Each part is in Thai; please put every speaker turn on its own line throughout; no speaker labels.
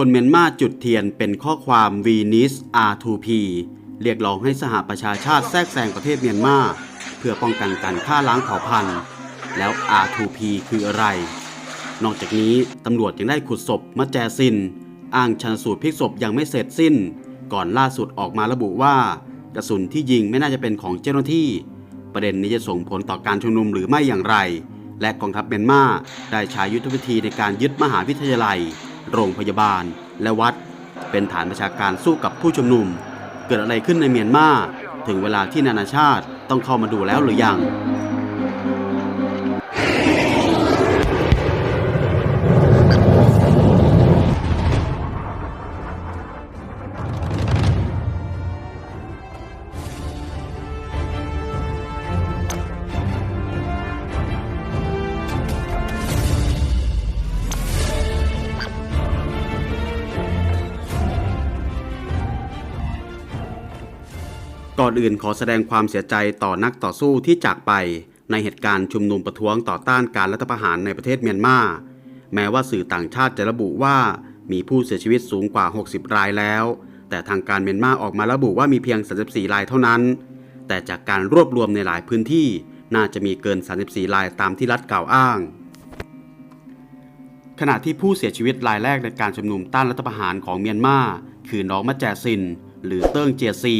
คนเมียนมาจุดเทียนเป็นข้อความ v n i s R2P เรียกร้องให้สหประชาชาติแทรกแซงประเทศเมียนมา เพื่อป้องกันการฆ่าล้างเผ่าพันธุ์ แล้ว R2P คืออะไร นอกจากนี้ตำรวจยังได้ขุดศพมะแจซิน อ้างชันสูตรพลิกศพยังไม่เสร็จสิ้น ก่อนล่าสุดออกมาระบุว่า กระสุนที่ยิงไม่น่าจะเป็นของเจ้าหน้าที่ ประเด็นนี้จะส่งผลต่อการชุมนุมหรือไม่อย่างไร และกองทัพเมียนมาได้ใช้ยุทธวิธีในการยึดมหาวิทยาลัย โรงพยาบาล และวัด เป็นฐานประชาการสู้กับผู้ชุมนุม เกิดอะไรขึ้นในเมียนมา ถึงเวลาที่นานาชาติต้องเข้ามาดูแล้วหรือยัง ก่อนอื่นขอแสดงความเสียใจต่อนักต่อสู้ที่จากไป ในเหตุการณ์ชุมนุมประท้วงต่อต้านการรัฐประหารในประเทศเมียนมา แม้ว่าสื่อต่างชาติจะระบุว่ามีผู้เสียชีวิตสูงกว่า 60 รายแล้ว แต่ทางการเมียนมาออกมาระบุว่ามีเพียง 34 รายเท่านั้น แต่จากการรวบรวมในหลายพื้นที่น่าจะมีเกิน 34 รายตามที่รัฐกล่าวอ้าง ขณะที่ผู้เสียชีวิตรายแรกในการชุมนุมต้านรัฐประหารของเมียนมา คือน้องมะแจซิน หรือเติ้งเจียซี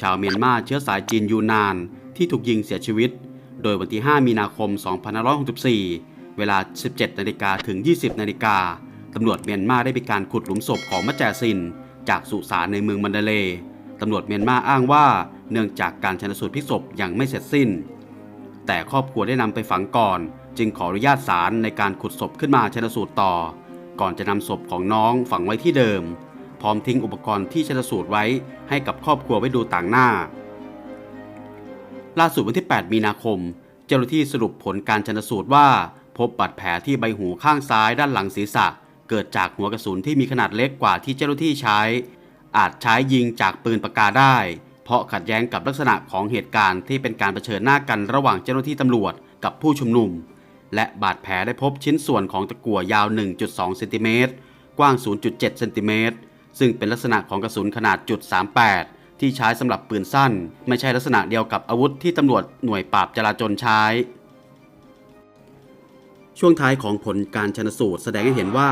ชาวเมียนมาเชื้อสายจีนยูนานที่ถูกยิงเสียชีวิต โดยวันที่ 5 มีนาคม 2564 เวลา 17 นาฬิกาถึง 20 นาฬิกาตำรวจเมียนมาได้มีการขุดหลุมศพของมะแจซิน จากสุสานในเมืองมันดาเลตำรวจเมียนมาอ้างว่าเนื่องจากการชันสูตรพลิกศพยังไม่เสร็จสิ้น แต่ครอบครัวได้นำไปฝังก่อน จึงขออนุญาตศาลในการขุดศพขึ้นมาชันสูตรต่อ ก่อนจะนำศพของน้องฝังไว้ที่เดิม พร้อมทิ้งอุปกรณ์ที่ชนสูตรไว้ให้กับครอบครัวไว้ดูต่างหน้า ล่าสุดวันที่ 8 มีนาคม เจ้าหน้าที่สรุปผลการชนสูตรว่า พบบาดแผลที่ใบหูข้างซ้ายด้านหลังศีรษะ เกิดจากหัวกระสุนที่มีขนาดเล็กกว่าที่เจ้าหน้าที่ใช้ อาจใช้ยิงจากปืนปากกาได้ เพราะขัดแย้งกับลักษณะของเหตุการณ์ที่เป็นการเผชิญหน้ากันระหว่างเจ้าหน้าที่ตำรวจกับผู้ชุมนุม และบาดแผลได้พบชิ้นส่วนของตะกั่วยาว 1.2 เซนติเมตร กว้าง 0.7 เซนติเมตร ซึ่งเป็นลักษณะของกระสุนขนาดจุด38 ที่ใช้สำหรับปืนสั้น ไม่ใช่ลักษณะเดียวกับอาวุธที่ตำรวจหน่วยปราบจราจรใช้ ช่วงท้ายของผลการชนสูตรแสดงให้เห็นว่า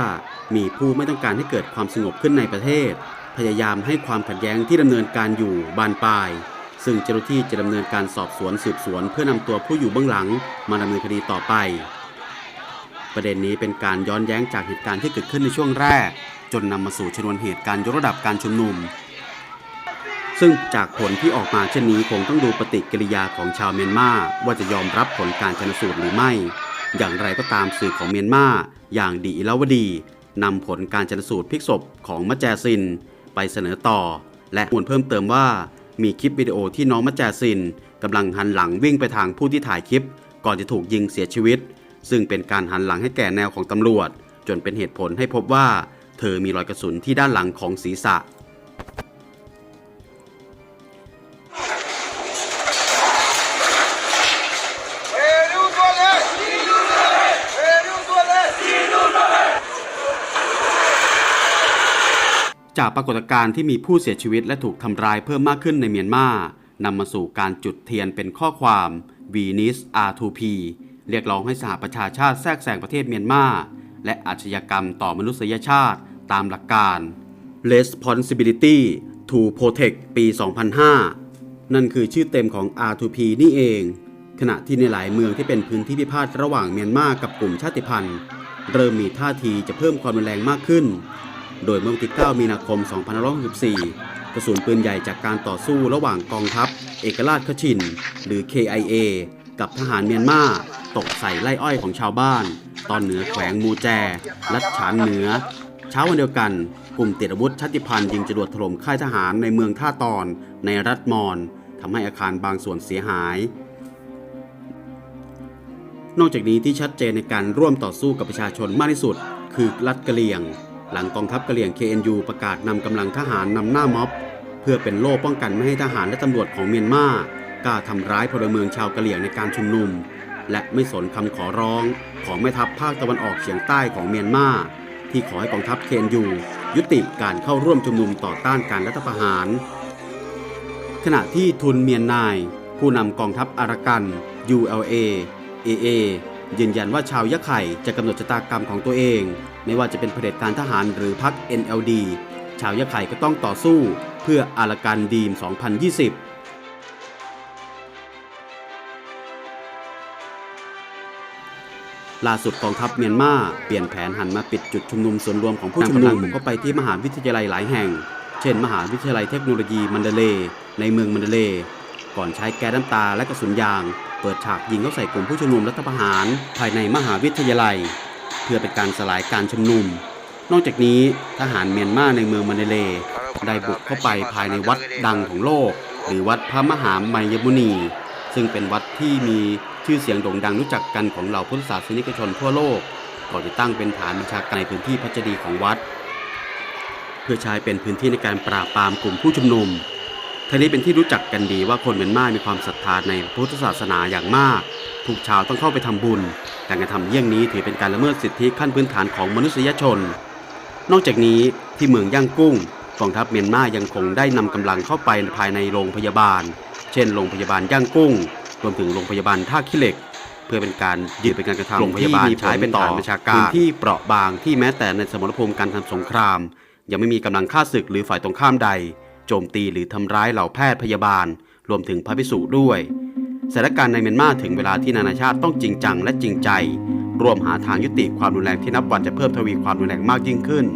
มีผู้ไม่ต้องการให้เกิดความสงบขึ้นในประเทศ พยายามให้ความขัดแย้งที่ดำเนินการอยู่บานปลายซึ่งเจ้าหน้าที่จะดำเนินการสอบสวนสืบสวน เพื่อนำตัวผู้อยู่เบื้องหลัง มาดำเนินคดีต่อไป ประเด็นนี้เป็นการย้อนแย้งจากเหตุการณ์ที่เกิดขึ้นในช่วงแรก จนนำมาสู่ชนวนเหตุการยกระดับการชุมนุม ซึ่งจากผลที่ออกมาเช่นนี้คงต้องดูปฏิกิริยาของชาวเมียนมาว่าจะยอมรับผลการชนสูตรหรือไม่ อย่างไรก็ตามสื่อของเมียนมาอย่างดีอิลาวดีนำผลการชนสูตรพลิกศพของมะแจซิน ไปเสนอต่อ และมูลเพิ่มเติมว่ามีคลิปวิดีโอที่น้องมะแจซินกำลังหันหลังวิ่งไปทางผู้ที่ถ่ายคลิป ก่อนจะถูกยิงเสียชีวิต ซึ่งเป็นการหันหลังให้แก่แนวของตำรวจ จนเป็นเหตุผลให้พบว่า เธอมีรอยกระสุนที่ด้านหลังของศีรษะจากปรากฏการณ์ที่มีผู้เสียชีวิตและถูกทำร้ายเพิ่มมากขึ้นในเมียนมานำมาสู่การจุดเทียนเป็นข้อความ v n i s R2P เรียกร้องให้สหประชาชาติแทรกแซงประเทศเมียนมา และอาชญากรรมต่อมนุษยชาติตามหลักการ Responsibility to Protect ปี 2005 นั่นคือชื่อเต็มของ R2P นี่เอง ขณะที่ในหลายเมืองที่เป็นพื้นที่พิพาทระหว่างเมียนมากับกลุ่มชาติพันธุ์ เริ่มมีท่าทีจะเพิ่มความรุนแรงมากขึ้น โดยเมื่อวันที่ 9 มีนาคม 2564 กระสุนปืนใหญ่จากการต่อสู้ระหว่างกองทัพ เอกราชขชิน หรือ KIA กับทหารเมียนมาตกใส่ไล่อ้อยของชาวบ้าน ตอนเหนือแขวงมูแจ ลัดฉานเหนือ เช้าวันเดียวกัน กลุ่มติดอาวุธชาติพันธ์ยิงจรวดถล่มค่ายทหารในเมืองท่าตอนในรัฐมอนทำให้อาคารบางส่วนเสียหาย นอกจากนี้ที่ชัดเจนในการร่วมต่อสู้กับประชาชนมากที่สุด คือรัฐกะเหรี่ยง หลังกองทัพกะเหรี่ยง KNU ประกาศนำกำลังทหารนำหน้าม็อบ เพื่อเป็นโล่ป้องกันไม่ให้ทหารและตำรวจของเมียนมา กล้าทำร้ายพลเมืองชาวกะเหรี่ยงในการชุมนุม และไม่สนคำขอร้องของแม่ทัพภาคตะวันออกเฉียงใต้ของเมียนมาที่ขอให้กองทัพ KNU ยุติการเข้าร่วมชุมนุมต่อต้านการรัฐประหาร ขณะที่ทุนเมียนนาย ผู้นำกองทัพอารากัน ULA AA ยืนยันว่าชาวยะไข่จะกำหนดชะตากรรมของตัวเอง ไม่ว่าจะเป็นเผด็จการทหารหรือพรรค NLD ชาวยะไข่ก็ต้องต่อสู้ เพื่ออารากันดีม 2020 ล่าสุดกองทัพเมียนมาเปลี่ยนแผนหันมาปิดจุดชุมนุมส่วนรวมของผู้ชุมนุมก็ไปที่มหาวิทยาลัยหลายแห่ง เช่น มหาวิทยาลัยเทคโนโลยีมันเดเลย์ในเมืองมันเดเลย์ก่อนใช้แก๊สน้ำตาและกระสุนยาง เปิดฉากยิงเข้าใส่กลุ่มผู้ชุมนุมรัฐประหาร ภายในมหาวิทยาลัย เพื่อเป็นการสลายการชุมนุม นอกจากนี้ทหารเมียนมาในเมืองมันเดเลย์ได้บุกเข้าไปภายในวัดดังของโลก หรือวัดพระมหามายมุนี ซึ่งเป็นวัดที่มี ชื่อเสียงโด่งดังรู้จักกันของเหล่าพุทธศาสนิกชนทั่วโลกก่อนจะตั้งเป็นฐานบัญชาการในพื้นที่พัชดีของวัด เพื่อใช้เป็นพื้นที่ในการปราบปรามกลุ่มผู้ชุมนุมทั้งนี้เป็นที่รู้จักกันดีว่าคนเมียนมามีความศรัทธาในพุทธศาสนาอย่างมากทุกชาวต้องเข้าไปทำบุญการการทำเยี่ยงนี้ถือเป็นการละเมิดสิทธิขั้นพื้นฐานของมนุษยชน นอกจากนี้ที่เมืองย่างกุ้งกองทัพเมียนมายังคงได้นำกำลังเข้าไปภายในโรงพยาบาล เช่นโรงพยาบาลย่างกุ้ง รวมถึงโรงพยาบาลท่าขี้เหล็ก เพื่อเป็นการยึดเป็นการกระทำโรงพยาบาลใช้เป็นฐานประชาการพื้นที่เปราะบางที่แม้แต่ในสมรภูมิการทำสงคราม ยังไม่มีกำลังฆ่าศึกหรือฝ่ายตรงข้ามใด โจมตีหรือทำร้ายเหล่าแพทย์พยาบาล รวมถึงพระภิกษุด้วยสถานการณ์ในเมียนมาถึงเวลาที่นานาชาติต้องจริงจังและจริงใจ ร่วมหาทางยุติความรุนแรงที่นับวันจะเพิ่มทวีความรุนแรงมากยิ่งขึ้น